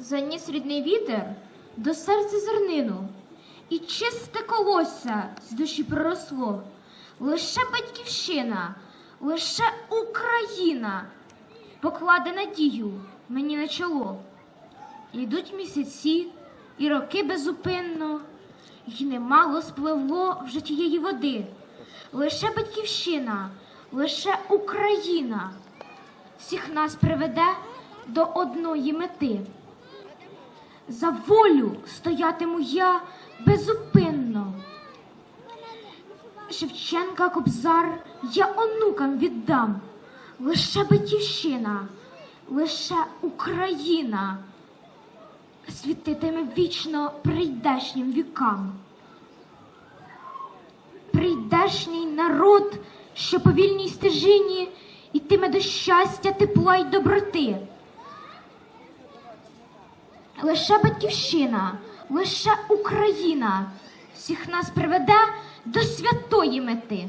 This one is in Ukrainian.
заніс рідний вітер до серця зернину, і чисте колосся з душі проросло. Лише батьківщина, лише Україна покладе надію мені на чоло. Йдуть місяці і роки безупинно, й немало спливло вже тієї води. Лише батьківщина, лише Україна всіх нас приведе до одної мети. За волю стоятиму я безупинно. Шевченка Кобзар я онукам віддам. Лише батьківщина, лише Україна світитиме вічно прийдешнім вікам. Прийдешній народ, що по вільній стежині йтиме до щастя, тепла й доброти. Лише батьківщина, лише Україна всіх нас приведе до святої мети.